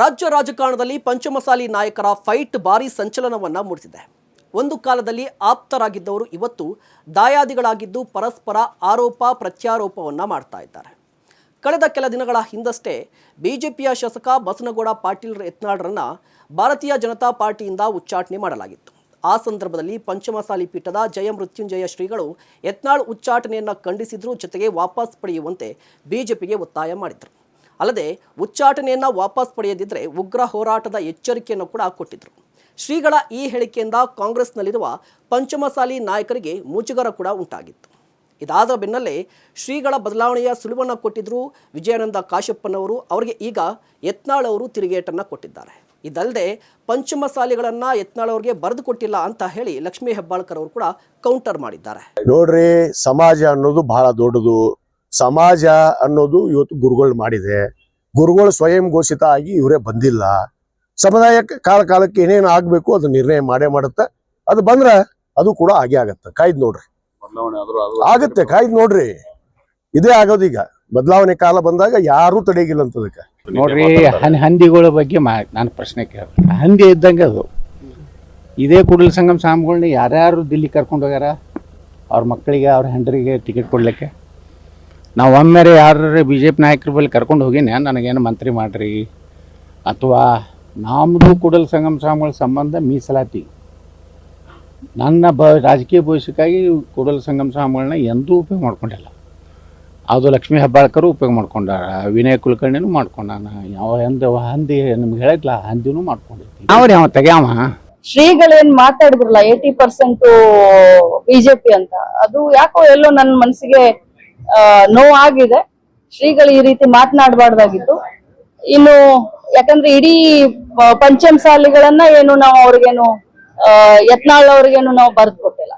ರಾಜ್ಯ ರಾಜಕಾರಣದಲ್ಲಿ ಪಂಚಮಸಾಲಿ ನಾಯಕರ ಫೈಟ್ ಭಾರಿ ಸಂಚಲನವನ್ನ ಮೂಡಿಸಿದೆ. ಒಂದು ಕಾಲದಲ್ಲಿ ಆಪ್ತರಾಗಿದ್ದವರು ಇವತ್ತು ದಾಯಾದಿಗಳಾಗಿದ್ದು ಪರಸ್ಪರ ಆರೋಪ ಪ್ರತ್ಯಾರೋಪವನ್ನು ಮಾಡ್ತಾ ಇದ್ದಾರೆ. ಕಳೆದ ಕೆಲ ದಿನಗಳ ಹಿಂದಷ್ಟೇ ಬಿಜೆಪಿಯ ಶಾಸಕ ಬಸನಗೌಡ ಪಾಟೀಲ್ ಯತ್ನಾಳ್ರನ್ನ ಭಾರತೀಯ ಜನತಾ ಪಾರ್ಟಿಯಿಂದ ಉಚ್ಚಾಟನೆ ಮಾಡಲಾಗಿತ್ತು. ಆ ಸಂದರ್ಭದಲ್ಲಿ ಪಂಚಮಸಾಲಿ ಪೀಠದ ಜಯ ಮೃತ್ಯುಂಜಯ ಶ್ರೀಗಳು ಯತ್ನಾಳ್ ಉಚ್ಚಾಟನೆಯನ್ನು ಖಂಡಿಸಿದ್ರು ಜೊತೆಗೆ ವಾಪಸ್ ಪಡೆಯುವಂತೆ ಬಿಜೆಪಿಗೆ ಒತ್ತಾಯ ಮಾಡಿದರು. ಅಲ್ಲದೆ ಉಚ್ಚಾಟನೆಯನ್ನು ವಾಪಸ್ ಪಡೆಯದಿದ್ದರೆ ಉಗ್ರ ಹೋರಾಟದ ಎಚ್ಚರಿಕೆಯನ್ನು ಕೂಡ ಕೊಟ್ಟಿದ್ದರು ಶ್ರೀಗಳ ಈ ಹೇಳಿಕೆಯಿಂದ ಕಾಂಗ್ರೆಸ್ನಲ್ಲಿರುವ ಪಂಚಮಸಾಲಿ ನಾಯಕರಿಗೆ ಮುಜುಗರ ಕೂಡ ಉಂಟಾಗಿತ್ತು. ಇದಾದ ಬೆನ್ನಲ್ಲೇ ಶ್ರೀಗಳ ಬದಲಾವಣೆಯ ಸುಳಿವನ್ನು ಕೊಟ್ಟಿದ್ದರು ವಿಜಯಾನಂದ ಕಾಶಪ್ಪನವರು. ಅವರಿಗೆ ಈಗ ಯತ್ನಾಳ್ ಅವರು ತಿರುಗೇಟನ್ನು ಕೊಟ್ಟಿದ್ದಾರೆ. ಇದಲ್ಲದೆ ಪಂಚಮಸಾಲಿಗಳನ್ನು ಯತ್ನಾಳ್ ಅವರಿಗೆ ಬರೆದು ಕೊಟ್ಟಿಲ್ಲ ಅಂತ ಹೇಳಿ ಲಕ್ಷ್ಮೀ ಹೆಬ್ಬಾಳ್ಕರ್ ಅವರು ಕೂಡ ಕೌಂಟರ್ ಮಾಡಿದ್ದಾರೆ. ನೋಡ್ರಿ, ಸಮಾಜ ಅನ್ನೋದು ಬಹಳ ದೊಡ್ಡದು. ಸಮಾಜ ಅನ್ನೋದು ಇವತ್ತು ಗುರುಗಳು ಮಾಡಿದೆ. ಗುರುಗಳು ಸ್ವಯಂ ಘೋಷಿತ ಆಗಿ ಇವರೇ ಬಂದಿಲ್ಲ. ಸಮುದಾಯ ಕಾಲ ಕಾಲಕ್ಕೆ ಏನೇನು ಆಗ್ಬೇಕು ಅದು ನಿರ್ಣಯ ಮಾಡೇ ಮಾಡುತ್ತೆ. ಅದು ಬಂದ್ರೆ ಅದು ಕೂಡ ಆಗೇ ಆಗತ್ತೆ. ಕಾಯ್ದು ನೋಡ್ರಿ. ಬದಲಾವಣೆ ಆದ್ರೂ ಅದು ಆಗತ್ತೆ ಕಾಯ್ದು ನೋಡ್ರಿ. ಇದೇ ಆಗೋದು ಈಗ. ಬದಲಾವಣೆ ಕಾಲ ಬಂದಾಗ ಯಾರೂ ತಡೆಗಿಲ್ಲ ಅಂತ ಅದಕ್ಕೆ ನೋಡ್ರಿ ಹನ್ ಹಂದಿಗಳ ಬಗ್ಗೆ ಮಾ ನಾನು ಪ್ರಶ್ನೆ ಕೇಳ ಹಂದಿ ಇದ್ದಂಗೆ ಅದು. ಇದೇ ಕೂಡಲ ಸಂಗಮ ಸ್ವಾಮಿಗಳನ್ನ ಯಾರ್ಯಾರು ದಿಲ್ಲಿ ಕರ್ಕೊಂಡು ಹೋಗ್ಯಾರ? ಅವ್ರ ಮಕ್ಕಳಿಗೆ ಅವ್ರ ಹೆಂಡರಿಗೆ ಟಿಕೆಟ್ ಕೊಡ್ಲಿಕ್ಕೆ? ನಾವು ಒಮ್ಮೆರೆ ಯಾರು ಬಿ ಜೆ ಪಿ ನಾಯಕರ ಬಳಿ ಕರ್ಕೊಂಡು ಹೋಗಿನ ನನಗೇನು ಮಂತ್ರಿ ಮಾಡ್ರಿ? ಅಥವಾ ನಮ್ಮದು ಕೂಡಲ ಸಂಗಮ ಸ್ವಾಮಿಗಳ ಸಂಬಂಧ ಮೀಸಲಾತಿ. ನನ್ನ ಬ ರಾಜಕೀಯ ಭವಿಷ್ಯಕ್ಕಾಗಿ ಕೂಡಲ ಸಂಗಮ ಸ್ವಾಮಿಗಳನ್ನ ಎಂದೂ ಉಪಯೋಗ ಮಾಡ್ಕೊಂಡಿಲ್ಲ. ಅದು ಲಕ್ಷ್ಮೀ ಹೆಬ್ಬಾಳ್ಕರು ಉಪಯೋಗ ಮಾಡ್ಕೊಂಡಾರ ವಿನಯ್ ಕುಲಕರ್ಣಿನೂ ಮಾಡ್ಕೊಂಡಾನ ಯಾವ ಎಂದ ಹಂದಿ ನಿಮ್ಗೆ ಹೇಳಿದ್ಲ ಹಂದಿನೂ ಮಾಡ್ಕೊಂಡೈತಿ ಅವ್ರು ಯಾವ ತೆಗ್ಯಾವ? ಶ್ರೀಗಳೇನ್ ಮಾತಾಡಿದ್ರಲ್ಲ ಏಟಿ ಪರ್ಸೆಂಟ್ ಬಿಜೆಪಿ ಅಂತ ಅದು ಯಾಕೋ ಎಲ್ಲೋ ನನ್ನ ಮನಸ್ಸಿಗೆ ನೋವಾಗಿದೆ. ಶ್ರೀಗಳು ಈ ರೀತಿ ಮಾತನಾಡಬಾರ್ದಾಗಿತ್ತು. ಇನ್ನು ಯಾಕಂದ್ರೆ ಇಡೀ ಪಂಚಮ ಪಂಚಮಸಾಲಿಗಳನ್ನ ಏನು ನಾವು ಅವ್ರಿಗೇನು ಯತ್ನಾಳ್ ಅವ್ರಿಗೇನು ನಾವು ಬರೆದು ಕೊಟ್ಟಿಲ್ಲ